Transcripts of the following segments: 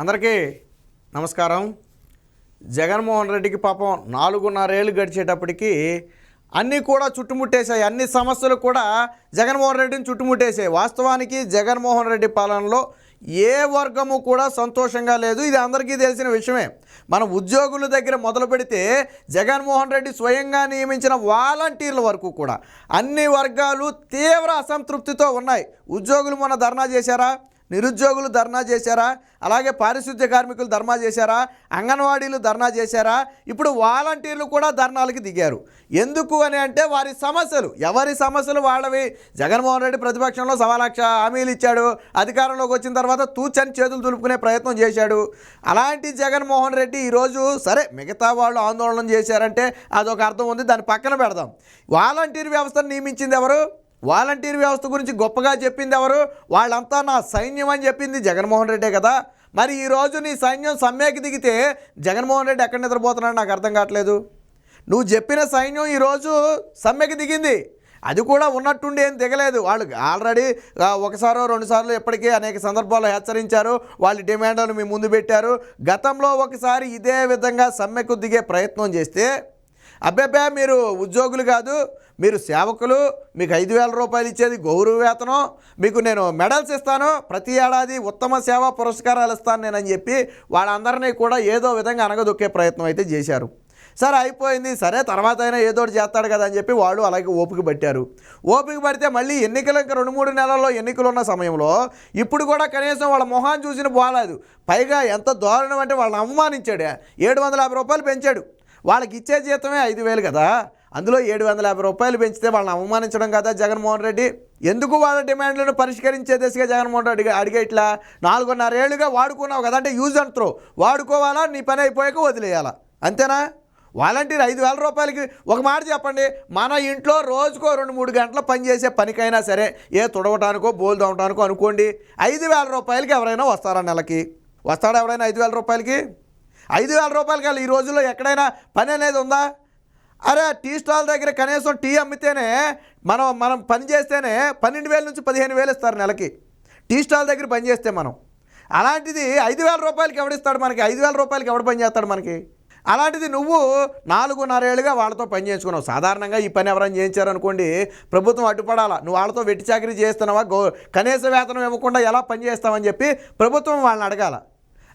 అందరికీ నమస్కారం. జగన్మోహన్ రెడ్డికి పాపం నాలుగున్నరేళ్ళు గడిచేటప్పటికి అన్నీ కూడా చుట్టుముట్టేశాయి. అన్ని సమస్యలు కూడా జగన్మోహన్ రెడ్డిని చుట్టుముట్టేశాయి. వాస్తవానికి జగన్మోహన్ రెడ్డి పాలనలో ఏ వర్గము కూడా సంతోషంగా లేదు. ఇది అందరికీ తెలిసిన విషయమే. మన ఉద్యోగుల దగ్గర మొదలు పెడితే జగన్మోహన్ రెడ్డి స్వయంగా నియమించిన వాలంటీర్ల వరకు కూడా అన్ని వర్గాలు తీవ్ర అసంతృప్తితో ఉన్నాయి. ఉద్యోగులు మొన్న ధర్నా చేశారా? నిరుద్యోగులు ధర్నా చేశారా? అలాగే పారిశుద్ధ్య కార్మికులు ధర్నా చేశారా? అంగన్వాడీలు ధర్నా చేశారా? ఇప్పుడు వాలంటీర్లు కూడా ధర్నాలకు దిగారు. ఎందుకు అని అంటే వారి సమస్యలు. ఎవరి సమస్యలు వాళ్ళవి? జగన్మోహన్ రెడ్డి ప్రతిపక్షంలో సవాలక్ష హామీలు ఇచ్చాడు. అధికారంలోకి వచ్చిన తర్వాత తూచని చేతులు దులుపుకునే ప్రయత్నం చేశాడు. అలాంటి జగన్మోహన్ రెడ్డి ఈరోజు సరే మిగతా వాళ్ళు ఆందోళన చేశారంటే అదొక అర్థం ఉంది. దాన్ని పక్కన పెడదాం. వాలంటీర్ వ్యవస్థను నియమించింది ఎవరు? వాలంటీర్ వ్యవస్థ గురించి గొప్పగా చెప్పింది ఎవరు? వాళ్ళంతా నా సైన్యం అని చెప్పింది జగన్మోహన్ రెడ్డే కదా. మరి ఈరోజు నీ సైన్యం సమ్మెకి దిగితే జగన్మోహన్ రెడ్డి ఎక్కడ నిద్రపోతున్నాడు నాకు అర్థం కావట్లేదు. నువ్వు చెప్పిన సైన్యం ఈరోజు సమ్మెకి దిగింది. అది కూడా ఉన్నట్టుండి ఏం దిగలేదు. వాళ్ళు ఆల్రెడీ ఒకసారో రెండుసార్లు ఎప్పటికీ అనేక సందర్భాల్లో హెచ్చరించారు. వాళ్ళ డిమాండ్లను మీ ముందు పెట్టారు. గతంలో ఒకసారి ఇదే విధంగా సమ్మెకు దిగే ప్రయత్నం చేస్తే అబ్బాబ్బా మీరు ఉద్యోగులు కాదు మీరు సేవకులు మీకు ఐదు వేల రూపాయలు ఇచ్చేది గౌరవ వేతనం మీకు నేను మెడల్స్ ఇస్తాను ప్రతి ఏడాది ఉత్తమ సేవా పురస్కారాలు ఇస్తాను నేను అని చెప్పి వాళ్ళందరినీ కూడా ఏదో విధంగా అనగదొక్కే ప్రయత్నం అయితే చేశారు. సరే అయిపోయింది. సరే తర్వాత అయినా ఏదో ఒకటి చేస్తాడు కదా అని చెప్పి వాళ్ళు అలాగే ఓపిక పట్టారు. ఓపిక పడితే మళ్ళీ ఎన్నికలు ఇంకా రెండు మూడు నెలల్లో ఎన్నికలు ఉన్న సమయంలో ఇప్పుడు కూడా కనీసం వాళ్ళ మొహాన్ని చూసిన బాగాలేదు పైగా ఎంత దారుణం అంటే వాళ్ళని అవమానించాడు. ఏడు వందల యాభై రూపాయలు పెంచాడు. వాళ్ళకి ఇచ్చే జీతమే ఐదు వేలు కదా. అందులో ఏడు వందల యాభై రూపాయలు పెంచితే వాళ్ళని అవమానించడం కదా జగన్మోహన్ రెడ్డి? ఎందుకు వాళ్ళ డిమాండ్లను పరిష్కరించే దిశగా జగన్మోహన్ రెడ్డి అడిగే ఇట్లా నాలుగున్నర ఏళ్ళుగా వాడుకున్నావు కదా అంటే యూజ్ అండ్ త్రో వాడుకోవాలా నీ పని అయిపోయాక వదిలేయాలా? అంతేనా? వాలంటీర్ ఐదు వేల రూపాయలకి ఒక మాట చెప్పండి. మన ఇంట్లో రోజుకో రెండు మూడు గంటల పని చేసే పనికైనా సరే ఏ తుడవటానికో బోలు తవ్వటానికో అనుకోండి ఐదు వేల రూపాయలకి ఎవరైనా వస్తారా నెలకి? వస్తాడా ఎవరైనా ఐదు వేల రూపాయలకి? ఐదు వేల రూపాయలకి ఈ రోజుల్లో ఎక్కడైనా పని అనేది ఉందా? అరే టీ స్టాల్ దగ్గర కనీసం టీ అమ్మితేనే మనం మనం పని చేస్తేనే పన్నెండు వేల నుంచి పదిహేను వేలు ఇస్తారు నెలకి. టీ స్టాల్ దగ్గర పని చేస్తే మనం. అలాంటిది ఐదు వేల రూపాయలకి ఎవడిస్తాడు మనకి? ఐదు వేల రూపాయలకి ఎవడు పని చేస్తాడు మనకి? అలాంటిది నువ్వు నాలుగున్నరేళ్ళుగా వాళ్ళతో పని చేయించుకున్నావు. సాధారణంగా ఈ పని ఎవరైనా చేయించారనుకోండి ప్రభుత్వం అడ్డుపడాలా? నువ్వు వాళ్ళతో వెట్టి చాకరీ చేస్తున్నావా గో కనీస వేతనం ఇవ్వకుండా ఎలా పని చేస్తావని చెప్పి ప్రభుత్వం వాళ్ళని అడగాల.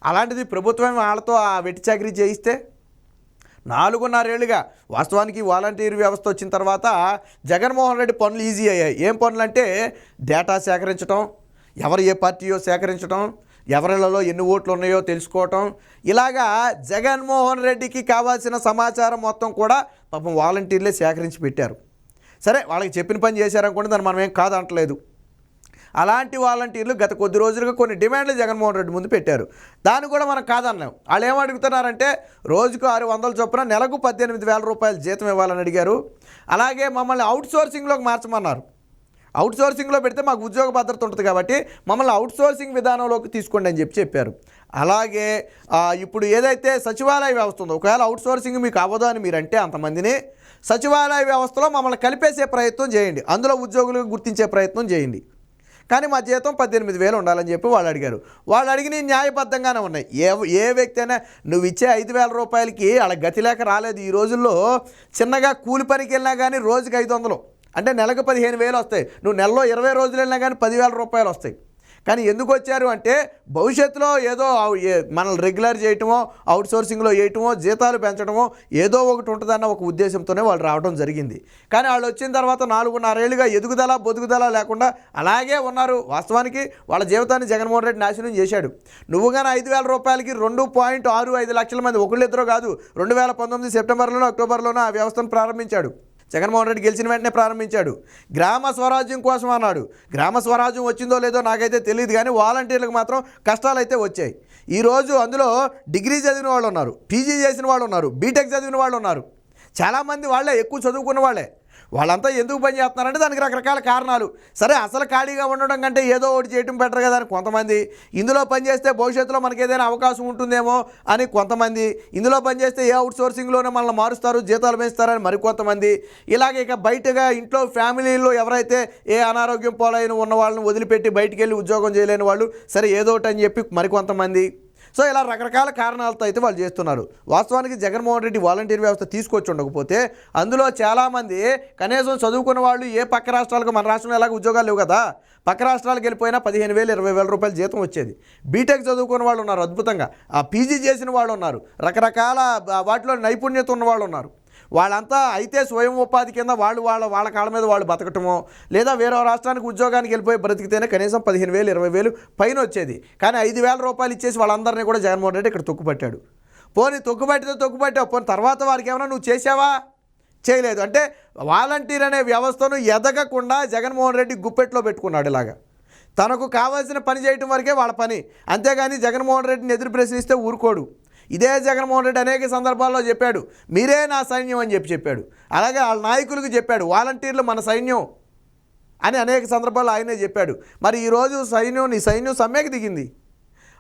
అలాంటిది ప్రభుత్వం వాళ్ళతో ఆ వెట్టి చాకరీ చేయిస్తే నాలుగున్నరేళ్ళుగా వాస్తవానికి వాలంటీర్ వ్యవస్థ వచ్చిన తర్వాత జగన్మోహన్ రెడ్డి పనులు ఈజీ అయ్యాయి. ఏం పనులు అంటే డేటా సేకరించడం ఎవరు ఏ పార్టీయో సేకరించడం ఎవరిలలో ఎన్ని ఓట్లు ఉన్నాయో తెలుసుకోవటం. ఇలాగా జగన్మోహన్ రెడ్డికి కావాల్సిన సమాచారం మొత్తం కూడా పాపం వాలంటీర్లే సేకరించి పెట్టారు. సరే వాళ్ళకి చెప్పిన పని చేశారనుకోండి దాన్ని మనం ఏం కాదంటలేదు. అలాంటి వాలంటీర్లు గత కొద్ది రోజులుగా కొన్ని డిమాండ్లు జగన్మోహన్ రెడ్డి ముందు పెట్టారు. దాన్ని కూడా మనం కాదన్నాం. వాళ్ళు ఏమడుగుతున్నారంటే రోజుకు ఆరు వందల చొప్పున నెలకు పద్దెనిమిది వేల రూపాయలు జీతం ఇవ్వాలని అడిగారు. అలాగే మమ్మల్ని అవుట్ సోర్సింగ్లోకి మార్చమన్నారు. అవుట్ సోర్సింగ్లో పెడితే మాకు ఉద్యోగ భద్రత ఉంటుంది కాబట్టి మమ్మల్ని అవుట్ సోర్సింగ్ విధానంలోకి తీసుకోండి అని చెప్పి చెప్పారు. అలాగే ఇప్పుడు ఏదైతే సచివాలయ వ్యవస్థ ఉందో ఒకవేళ అవుట్ సోర్సింగ్ మీకు అవ్వదు అని మీరు అంటే అంతమందిని సచివాలయ వ్యవస్థలో మమ్మల్ని కలిపేసే ప్రయత్నం చేయండి. అందులో ఉద్యోగులకు గుర్తించే ప్రయత్నం చేయండి. కానీ మా జీతం పద్దెనిమిది వేలు ఉండాలని చెప్పి వాళ్ళు అడిగారు. వాళ్ళు అడిగిన న్యాయబద్ధంగానే ఉన్నాయి. ఏ ఏ వ్యక్తి అయినా నువ్వు ఇచ్చే ఐదు వేల రూపాయలకి వాళ్ళ గతి లేక రాలేదు. ఈ రోజుల్లో చిన్నగా కూలి పనికి వెళ్ళినా కానీ రోజుకి ఐదు వందలు. అంటే నెలకు పదిహేను వేలు వస్తాయి. నువ్వు నెలలో ఇరవై రోజులు వెళ్ళినా కానీ పదివేల రూపాయలు వస్తాయి. కానీ ఎందుకు వచ్చారు అంటే భవిష్యత్తులో ఏదో ఏ- మనల్ని రెగ్యులర్ చేయటమో అవుట్ సోర్సింగ్లో వేయటమో జీతాలు పెంచడమో ఏదో ఒకటి ఉంటుందన్న ఒక ఉద్దేశంతోనే వాళ్ళు రావడం జరిగింది. కానీ వాళ్ళు వచ్చిన తర్వాత నాలుగున్నరేళ్ళుగా ఎదుగుదల బొదుగుదల లేకుండా అలాగే ఉన్నారు. వాస్తవానికి వాళ్ళ జీవితాన్ని జగన్మోహన్ రెడ్డి నాశనం చేశాడు. నువ్వు కానీ ఐదు వేల రూపాయలకి రెండు పాయింట్ ఆరు ఐదు లక్షల మంది ఒకళ్ళిద్దరూ కాదు రెండు వేల పంతొమ్మిది సెప్టెంబర్లోనో అక్టోబర్లోనో ఆ వ్యవస్థను ప్రారంభించాడు. జగన్మోహన్ రెడ్డి గెలిచిన వెంటనే ప్రారంభించాడు. గ్రామ స్వరాజ్యం కోసం అన్నాడు. గ్రామ స్వరాజ్యం వచ్చిందో లేదో నాకైతే తెలియదు కానీ వాలంటీర్లకు మాత్రం కష్టాలు అయితే వచ్చాయి ఈరోజు అందులో డిగ్రీ చదివిన వాళ్ళు ఉన్నారు పీజీ చేసిన వాళ్ళు ఉన్నారు బీటెక్ చదివిన వాళ్ళు ఉన్నారు. చాలామంది వాళ్ళే ఎక్కువ చదువుకున్న వాళ్ళే. వాళ్ళంతా ఎందుకు పని చేస్తున్నారంటే దానికి రకరకాల కారణాలు. సరే అసలు ఖాళీగా ఉండడం కంటే ఏదో ఒకటి చేయటం బెటర్ కదా అని కొంతమంది. ఇందులో పనిచేస్తే భవిష్యత్తులో మనకి ఏదైనా అవకాశం ఉంటుందేమో అని కొంతమంది. ఇందులో పనిచేస్తే ఏ అవుట్ సోర్సింగ్లోనే మనల్ని మారుస్తారు జీతాలు పెంచుతారని మరికొంతమంది. ఇలాగే ఇక బయటగా ఇంట్లో ఫ్యామిలీలో ఎవరైతే ఏ అనారోగ్యం పాలైన ఉన్న వాళ్ళని వదిలిపెట్టి బయటికి వెళ్ళి ఉద్యోగం చేయలేని వాళ్ళు సరే ఏదో ఒకటి అని చెప్పి మరికొంతమంది. సో ఇలా రకరకాల కారణాలతో అయితే వాళ్ళు చేస్తున్నారు. వాస్తవానికి జగన్మోహన్ రెడ్డి వాలంటీర్ వ్యవస్థ తీసుకొచ్చి ఉండకపోతే అందులో చాలామంది కనీసం చదువుకున్న వాళ్ళు ఏ పక్క రాష్ట్రాలకు మన రాష్ట్రంలో ఎలాగ ఉద్యోగాలు లేవు కదా? పక్క రాష్ట్రాలకు వెళ్ళిపోయినా పదిహేను వేలు ఇరవై వేల రూపాయలు జీతం వచ్చేది. బీటెక్ చదువుకున్న వాళ్ళు ఉన్నారు అద్భుతంగా. ఆ పీజీ చేసిన వాళ్ళు ఉన్నారు. రకరకాల వాటిలో నైపుణ్యత ఉన్న వాళ్ళు ఉన్నారు. వాళ్ళంతా అయితే స్వయం ఉపాధి కింద వాళ్ళు వాళ్ళ వాళ్ళ కాళ్ళ మీద వాళ్ళు బతకటమో లేదా వేరే రాష్ట్రానికి ఉద్యోగానికి వెళ్ళిపోయి బ్రతికితేనే కనీసం పదిహేను వేలు ఇరవై వేలు పైన వచ్చేది. కానీ ఐదు వేల రూపాయలు ఇచ్చేసి వాళ్ళందరినీ కూడా జగన్మోహన్ రెడ్డి ఇక్కడ తొక్కుపట్టాడు. పోనీ తొక్కుపట్టితే తొక్కుపట్టావు పోనీ తర్వాత వారికి ఏమైనా నువ్వు చేసావా చేయలేదు. అంటే వాలంటీర్ అనే వ్యవస్థను ఎదగకుండా జగన్మోహన్ రెడ్డి గుప్పెట్లో పెట్టుకున్నాడు ఇలాగా. తనకు కావాల్సిన పని చేయటం వరకే వాళ్ళ పని. అంతేగాని జగన్మోహన్ రెడ్డిని ఎదురు ప్రశ్నిస్తే ఊరుకోడు. ఇదే జగన్మోహన్ రెడ్డి అనేక సందర్భాల్లో చెప్పాడు మీరే నా సైన్యం అని చెప్పి చెప్పాడు. అలాగే వాళ్ళ నాయకులకు చెప్పాడు వాలంటీర్లు మన సైన్యం అని అనేక సందర్భాల్లో ఆయనే చెప్పాడు. మరి ఈరోజు సైన్యం నీ సైన్యం సమ్మెకి దిగింది.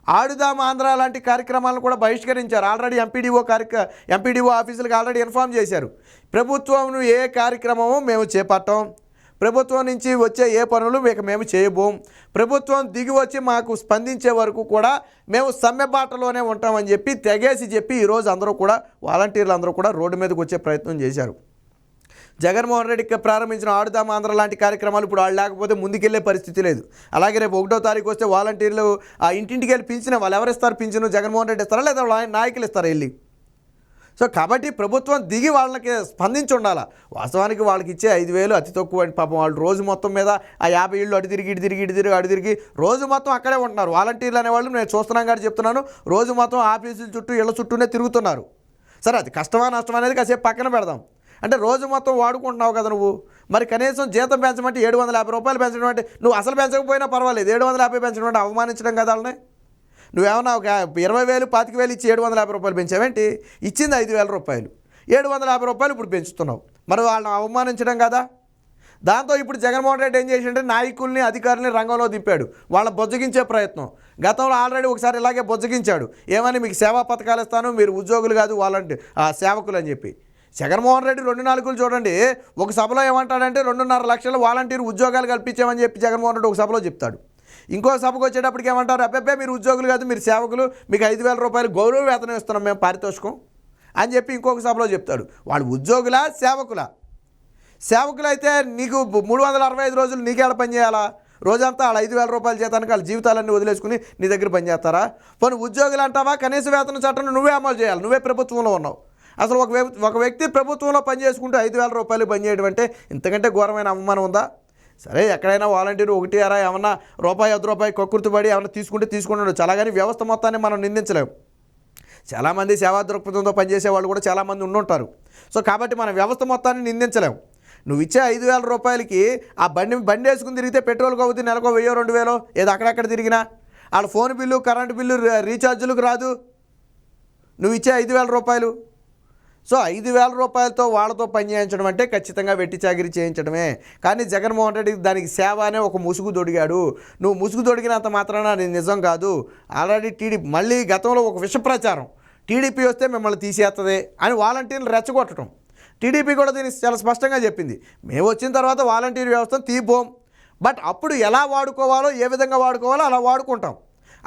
ఆడుదాం ఆంధ్ర లాంటి కార్యక్రమాలను కూడా బహిష్కరించారు. ఆల్రెడీ ఎంపీడీఓ కార్యక్ర ఎంపీడీఓ ఆఫీసులకు ఆల్రెడీ ఇన్ఫామ్ చేశారు. ప్రభుత్వం ఏ కార్యక్రమము మేము చేపట్టాం. ప్రభుత్వం నుంచి వచ్చే ఏ పనులు మీకు మేము చేయబోం. ప్రభుత్వం దిగి వచ్చి మాకు స్పందించే వరకు కూడా మేము సమ్మె బాటలోనే ఉంటామని చెప్పి తెగేసి చెప్పి ఈరోజు అందరూ కూడా వాలంటీర్లు అందరూ కూడా రోడ్డు మీదకి వచ్చే ప్రయత్నం చేశారు. జగన్మోహన్ రెడ్డికి ప్రారంభించిన ఆడుదాం ఆంధ్ర లాంటి కార్యక్రమాలు ఇప్పుడు వాళ్ళు లేకపోతే ముందుకెళ్ళే పరిస్థితి లేదు. అలాగే రేపు ఒకటో తారీఖు వస్తే వాలంటీర్లు ఆ ఇంటింటికి వెళ్ళి పింఛను వాళ్ళు ఎవరు ఇస్తారు? పింఛను జగన్మోహన్ రెడ్డి ఇస్తారా లేదా నాయకులు ఇస్తారా వెళ్ళి? సో కాబట్టి ప్రభుత్వం దిగి వాళ్ళకి స్పందించి ఉండాలా వాస్తవానికి వాళ్ళకి ఇచ్చే ఐదు వేలు అతి తక్కువ పాపం వాళ్ళు రోజు మొత్తం మీద ఆ యాభై ఏళ్ళు అటు తిరిగి ఇటు తిరిగి ఇటు తిరిగి అటు తిరిగి రోజు మొత్తం అక్కడే ఉంటున్నారు. వాలంటీర్లు అనేవాళ్ళు నేను చూస్తున్నాం కాబట్టి చెప్తున్నాను రోజు మొత్తం ఆఫీసుల చుట్టూ ఇళ్ళ చుట్టూనే తిరుగుతున్నారు. సరే అది కష్టమా నష్టం అనేది కాసేపు పక్కన పెడదాం. అంటే రోజు మొత్తం వాడుకుంటున్నావు కదా నువ్వు. మరి కనీసం జీతం పెంచమంటే ఏడు వందల యాభై రూపాయలు పెంచడం అంటే నువ్వు అసలు పెంచకపోయినా పర్వాలేదు. ఏడు వందల యాభై పెంచడం అంటే అవమానించడం కదా వాళ్ళని. నువ్వేమన్నా ఒక ఇరవై వేలు పాతిక వేలు ఇచ్చి ఏడు వందల యాభై రూపాయలు పెంచావేంటి? ఇచ్చింది ఐదు వేల రూపాయలు. ఏడు వందల యాభై రూపాయలు ఇప్పుడు పెంచుతున్నావు. మరి వాళ్ళని అవమానించడం కదా. దాంతో ఇప్పుడు జగన్మోహన్ రెడ్డి ఏం చేసిండే నాయకుల్ని అధికారుల్ని రంగంలో దింపాడు. వాళ్ళ బొజ్జగించే ప్రయత్నం. గతంలో ఆల్రెడీ ఒకసారి ఇలాగే బొజ్జగించాడు. ఏమని మీకు సేవా పథకాలు ఇస్తాను మీరు ఉద్యోగులు కాదు వాళ్ళంటే ఆ సేవకులు అని చెప్పి. జగన్మోహన్ రెడ్డి రెండు నాలుగులు చూడండి. ఒక సభలో ఏమంటాడంటే రెండున్నర లక్షల వాలంటీర్ ఉద్యోగాలు కల్పించామని చెప్పి జగన్మోహన్ రెడ్డి ఒక సభలో చెప్తాడు. ఇంకో సభకు వచ్చేటప్పటికి ఏమంటారు? అబ్బాబ్బే మీరు ఉద్యోగులు కాదు మీరు సేవకులు మీకు ఐదు వేల రూపాయలు గౌరవ వేతనం ఇస్తున్నాం మేము పారితోషికం అని చెప్పి ఇంకొక సభలో చెప్తాడు. వాళ్ళు ఉద్యోగులా సేవకులా? సేవకులైతే నీకు మూడు వందల అరవై ఐదు రోజులు నీకేడ పని చేయాలా? రోజంతా వాళ్ళ ఐదు వేల రూపాయల జీతానికి వాళ్ళ జీవితాలన్నీ వదిలేసుకుని నీ దగ్గర పని చేస్తారా? పోనీ ఉద్యోగులు అంటావా కనీస వేతన చట్టం నువ్వే అమలు చేయాలి నువ్వే ప్రభుత్వంలో ఉన్నావు. అసలు ఒక వ్యక్తి ఒక వ్యక్తి ప్రభుత్వంలో పనిచేసుకుంటే ఐదు వేల రూపాయలు పనిచేయడం అంటే ఇంతకంటే ఘోరమైన అవమానం ఉందా? సరే ఎక్కడైనా వాలంటీర్ ఒకటి అరా ఏమన్నా రూపాయి అర్ధ రూపాయి కక్కుర్తిపడి ఏమన్నా తీసుకుంటే తీసుకుంటుండొచ్చు అలాగని వ్యవస్థ మొత్తాన్ని మనం నిందించలేము చాలామంది సేవా దృక్పథంతో పనిచేసే వాళ్ళు కూడా చాలామంది ఉండుంటారు. సో కాబట్టి మనం వ్యవస్థ మొత్తాన్ని నిందించలేము నువ్వు ఇచ్చే ఐదు వేల రూపాయలకి ఆ బండి బండి వేసుకుని తిరిగితే పెట్రోల్ అవుతుంది నెలకు వెయ్యో రెండు వేలో ఏదో అక్కడక్కడ తిరిగినా? వాళ్ళ ఫోన్ బిల్లు కరెంటు బిల్లు రీఛార్జులకు రాదు. నువ్వు ఇచ్చే ఐదు వేల రూపాయలు. సో ఐదు వేల రూపాయలతో వాళ్ళతో పని చేయించడం అంటే ఖచ్చితంగా వెట్టి చాకిరి చేయించడమే. కానీ జగన్మోహన్ రెడ్డి దానికి సేవ అనే ఒక ముసుగు దొడిగాడు. నువ్వు ముసుగు దొడిగినంత మాత్రాన అది నిజం కాదు. ఆల్రెడీ టీడీపీ మళ్ళీ గతంలో ఒక విష ప్రచారం. టీడీపీ వస్తే మిమ్మల్ని తీసేస్తుంది అని వాలంటీర్లు రెచ్చగొట్టడం. టీడీపీ కూడా దీన్ని చాలా స్పష్టంగా చెప్పింది. మేము వచ్చిన తర్వాత వాలంటీర్ వ్యవస్థను తీపోం బట్ అప్పుడు ఎలా వాడుకోవాలో ఏ విధంగా వాడుకోవాలో అలా వాడుకుంటాం.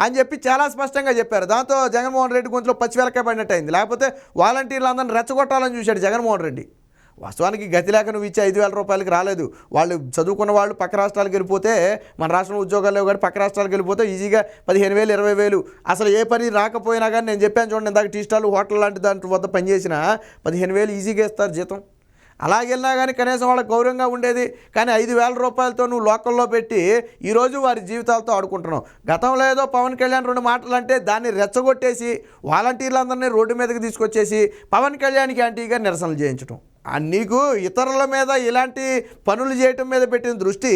అని చెప్పి చాలా స్పష్టంగా చెప్పారు. దాంతో జగన్మోహన్ రెడ్డి గొంతులో పచ్చివెలకాయ పడినట్టు అయింది లేకపోతే వాలంటీర్లు అందరిని రెచ్చగొట్టాలని చూశాడు జగన్మోహన్ రెడ్డి. వాస్తవానికి గతి లేక నువ్వు ఇచ్చే ఐదు వేల రూపాయలకి రాలేదు. వాళ్ళు చదువుకున్న వాళ్ళు పక్క రాష్ట్రాలకు వెళ్ళిపోతే మన రాష్ట్రంలో ఉద్యోగాలు కానీ పక్క రాష్ట్రాలకు వెళ్ళిపోతే ఈజీగా పదిహేను వేలు ఇరవై వేలు. అసలు ఏ పని రాకపోయినా కానీ నేను చెప్పాను చూడండి ఇందాక టీ స్టాల్ హోటల్ లాంటి దాంట్లో వద్ద పనిచేసిన పదిహేను వేలు ఈజీగా ఇస్తారు జీతం. అలాగెళ్ళినా కానీ కనీసం వాళ్ళకి గౌరవంగా ఉండేది. కానీ ఐదు వేల రూపాయలతో నువ్వు లోకల్లో పెట్టి ఈరోజు వారి జీవితాలతో ఆడుకుంటున్నావు. గతంలో ఏదో పవన్ కళ్యాణ్ రెండు మాటలు అంటే దాన్ని రెచ్చగొట్టేసి వాలంటీర్లందరినీ రోడ్డు మీదకి తీసుకొచ్చేసి పవన్ కళ్యాణ్కి యాంటీగా నిరసనలు చేయించడం నీకు ఇతరుల మీద ఇలాంటి పనులు చేయటం మీద పెట్టిన దృష్టి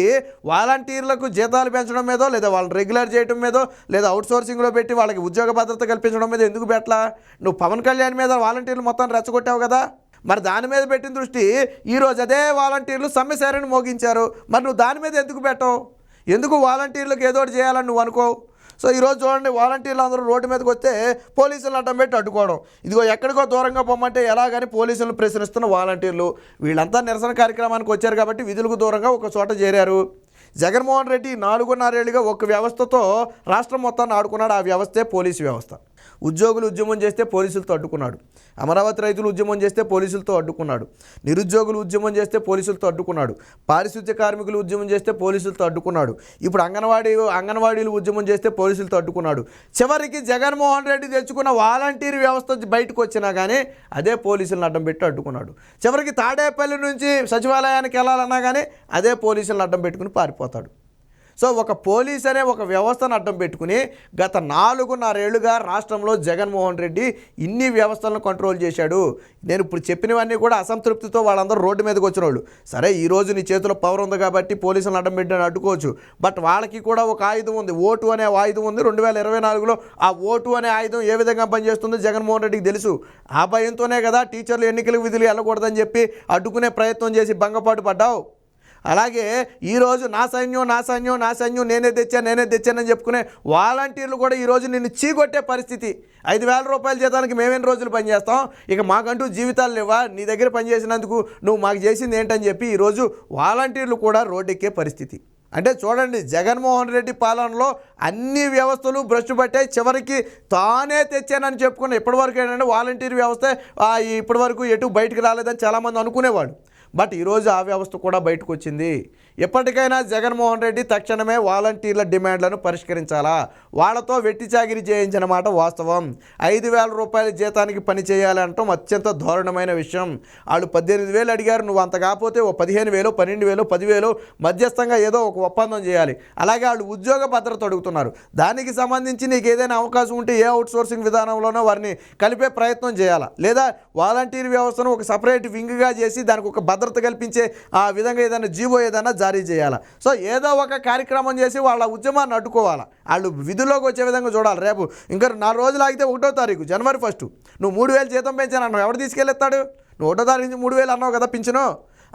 వాలంటీర్లకు జీతాలు పెంచడం మీదో లేదా వాళ్ళని రెగ్యులర్ చేయడం మీదో లేదా అవుట్ సోర్సింగ్లో పెట్టి వాళ్ళకి ఉద్యోగ భద్రత కల్పించడం మీద ఎందుకు పెట్టలా నువ్వు పవన్ కళ్యాణ్ మీద వాలంటీర్లు మొత్తం రెచ్చగొట్టావు కదా. మరి దాని మీద పెట్టిన దృష్టి ఈరోజు అదే వాలంటీర్లు సమ్మెశారని మోగించారు. మరి నువ్వు దాని మీద ఎందుకు పెట్టవు? ఎందుకు వాలంటీర్లకు ఏదో ఒకటి చేయాలని నువ్వు అనుకో? సో ఈరోజు చూడండి వాలంటీర్లు అందరూ రోడ్డు మీదకి వస్తే పోలీసులు అడ్డం పెట్టి అడ్డుకోవడం. ఇదిగో ఎక్కడికో దూరంగా పొమ్మంటే ఎలాగని పోలీసులను ప్రశ్నిస్తున్న వాలంటీర్లు. వీళ్ళంతా నిరసన కార్యక్రమానికి వచ్చారు కాబట్టి విధులకు దూరంగా ఒక చోట చేరారు. జగన్మోహన్ రెడ్డి నాలుగున్నరేళ్ళుగా ఒక వ్యవస్థతో రాష్ట్రం మొత్తాన్ని ఆడుకున్నాడు. ఆ వ్యవస్థే పోలీసు వ్యవస్థ. ఉద్యోగులు ఉద్యమం చేస్తే పోలీసులతో అడ్డుకున్నాడు అమరావతి రైతులు ఉద్యమం చేస్తే పోలీసులతో అడ్డుకున్నాడు. నిరుద్యోగులు ఉద్యమం చేస్తే పోలీసులతో అడ్డుకున్నాడు. పారిశుద్ధ్య కార్మికులు ఉద్యమం చేస్తే పోలీసులతో అడ్డుకున్నాడు. ఇప్పుడు అంగన్వాడీ అంగన్వాడీలు ఉద్యమం చేస్తే పోలీసులతో అడ్డుకున్నాడు. చివరికి జగన్మోహన్ రెడ్డి తెచ్చుకున్న వాలంటీర్ వ్యవస్థ బయటకు వచ్చినా కానీ అదే పోలీసులను అడ్డం పెట్టి అడ్డుకున్నాడు. చివరికి తాడేపల్లి నుంచి సచివాలయానికి వెళ్ళాలన్నా కానీ అదే పోలీసులను అడ్డం పెట్టుకుని పారిపోతాడు. సో ఒక పోలీస్ అనే ఒక వ్యవస్థను అడ్డం పెట్టుకుని గత నాలుగున్నరేళ్ళుగా రాష్ట్రంలో జగన్మోహన్ రెడ్డి ఇన్ని వ్యవస్థలను కంట్రోల్ చేశాడు. నేను ఇప్పుడు చెప్పినవన్నీ కూడా అసంతృప్తితో వాళ్ళందరూ రోడ్డు మీదకి వచ్చిన వాళ్ళు సరే ఈరోజు నీ చేతిలో పవర్ ఉంది కాబట్టి పోలీసులను అడ్డం పెట్టాను అడ్డుకోవచ్చు. బట్ వాళ్ళకి కూడా ఒక ఆయుధం ఉంది. ఓటు అనే ఆయుధం ఉంది. రెండు వేల ఇరవై నాలుగులో ఆ ఓటు అనే ఆయుధం ఏ విధంగా పనిచేస్తుందో జగన్మోహన్ రెడ్డికి తెలుసు. ఆ భయంతోనే కదా టీచర్లు ఎన్నికలకు విధులు వెళ్ళకూడదని చెప్పి అడ్డుకునే ప్రయత్నం చేసి భంగపాటు పడ్డావు. అలాగే ఈరోజు నా సైన్యం నా సైన్యం నా సైన్యం నేనే తెచ్చాను నేనే తెచ్చానని చెప్పుకునే వాలంటీర్లు కూడా ఈరోజు నిన్ను చీకొట్టే పరిస్థితి. ఐదు వేల రూపాయల జీతానికి మేమేం రోజులు పనిచేస్తాం ఇక మాకంటూ జీవితాలు లేవా? నీ దగ్గర పనిచేసినందుకు నువ్వు మాకు చేసింది ఏంటని చెప్పి ఈరోజు వాలంటీర్లు కూడా రోడ్డెక్కే పరిస్థితి. అంటే చూడండి జగన్మోహన్ రెడ్డి పాలనలో అన్ని వ్యవస్థలు భ్రష్టు పట్టాయి. చివరికి తానే తెచ్చానని చెప్పుకున్న ఇప్పటివరకు ఏంటంటే వాలంటీర్ వ్యవస్థ ఇప్పటివరకు ఎటు బయటకు రాలేదని చాలామంది అనుకునేవాడు బట్ ఈరోజు ఆ వ్యవస్థ కూడా బయటకు వచ్చింది. ఎప్పటికైనా జగన్మోహన్ రెడ్డి తక్షణమే వాలంటీర్ల డిమాండ్లను పరిష్కరించాలా? వాళ్ళతో వెట్టి చాకిరి చేయించిన మాట వాస్తవం. ఐదు వేల రూపాయల జీతానికి పని చేయాలంటాం అత్యంత దారుణమైన విషయం. వాళ్ళు పద్దెనిమిది వేలు అడిగారు నువ్వు అంత కాకపోతే ఓ పదిహేను వేలు పన్నెండు వేలు పదివేలు మధ్యస్థంగా ఏదో ఒక ఒప్పందం చేయాలి. అలాగే వాళ్ళు ఉద్యోగ భద్రత అడుగుతున్నారు. దానికి సంబంధించి నీకు ఏదైనా అవకాశం ఉంటే ఏ అవుట్సోర్సింగ్ విధానంలోనో వారిని కలిపే ప్రయత్నం చేయాలా? లేదా వాలంటీర్ వ్యవస్థను ఒక సపరేట్ వింగ్గా చేసి దానికి ఒక భద్రత కల్పించే ఆ విధంగా ఏదైనా జీవో ఏదైనా జారీ చేయాలా? సో ఏదో ఒక కార్యక్రమం చేసి వాళ్ళ ఉద్యమాన్ని అడ్డుకోవాలా వాళ్ళు విధుల్లోకి వచ్చే విధంగా చూడాలి. రేపు ఇంకా నాలుగు రోజులు ఆగితే ఒకటో తారీఖు జనవరి ఫస్ట్. నువ్వు మూడు వేలు జీతం పెంచాను అన్నావు ఎవడు తీసుకెళ్ళిస్తాడు? నువ్వు ఒకటో తారీఖు నుంచి మూడు వేలు అన్నావు కదా పింఛను?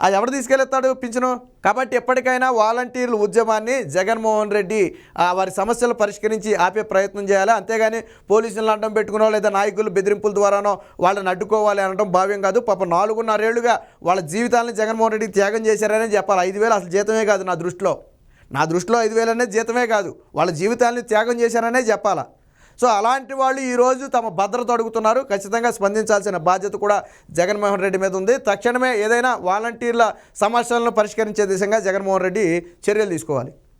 అది ఎవడు తీసుకెళ్తాడు పింఛను? కాబట్టి ఎప్పటికైనా వాలంటీర్ల ఉద్యమాన్ని జగన్మోహన్ రెడ్డి ఆ వారి సమస్యలు పరిష్కరించి ఆపే ప్రయత్నం చేయాలి. అంతేగాని పోలీసులను అడ్డం పెట్టుకునో లేదా నాయకులు బెదిరింపుల ద్వారానో వాళ్ళని అడ్డుకోవాలి అనడం భావ్యం కాదు. పాప నాలుగున్నరేళ్ళుగా వాళ్ళ జీవితాలను జగన్మోహన్ రెడ్డి త్యాగం చేశారనే చెప్పాలి. ఐదు వేలు అసలు జీతమే కాదు నా దృష్టిలో. నా దృష్టిలో ఐదు వేలు అనేది జీతమే కాదు. వాళ్ళ జీవితాన్ని త్యాగం చేశారనే చెప్పాలా? సో అలాంటి వాళ్ళు ఈరోజు తమ భద్రత అడుగుతున్నారు. ఖచ్చితంగా స్పందించాల్సిన బాధ్యత కూడా జగన్మోహన్ రెడ్డి మీద ఉంది. తక్షణమే ఏదైనా వాలంటీర్ల సమస్యలను పరిష్కరించే దిశగా జగన్మోహన్ రెడ్డి చర్యలు తీసుకోవాలి.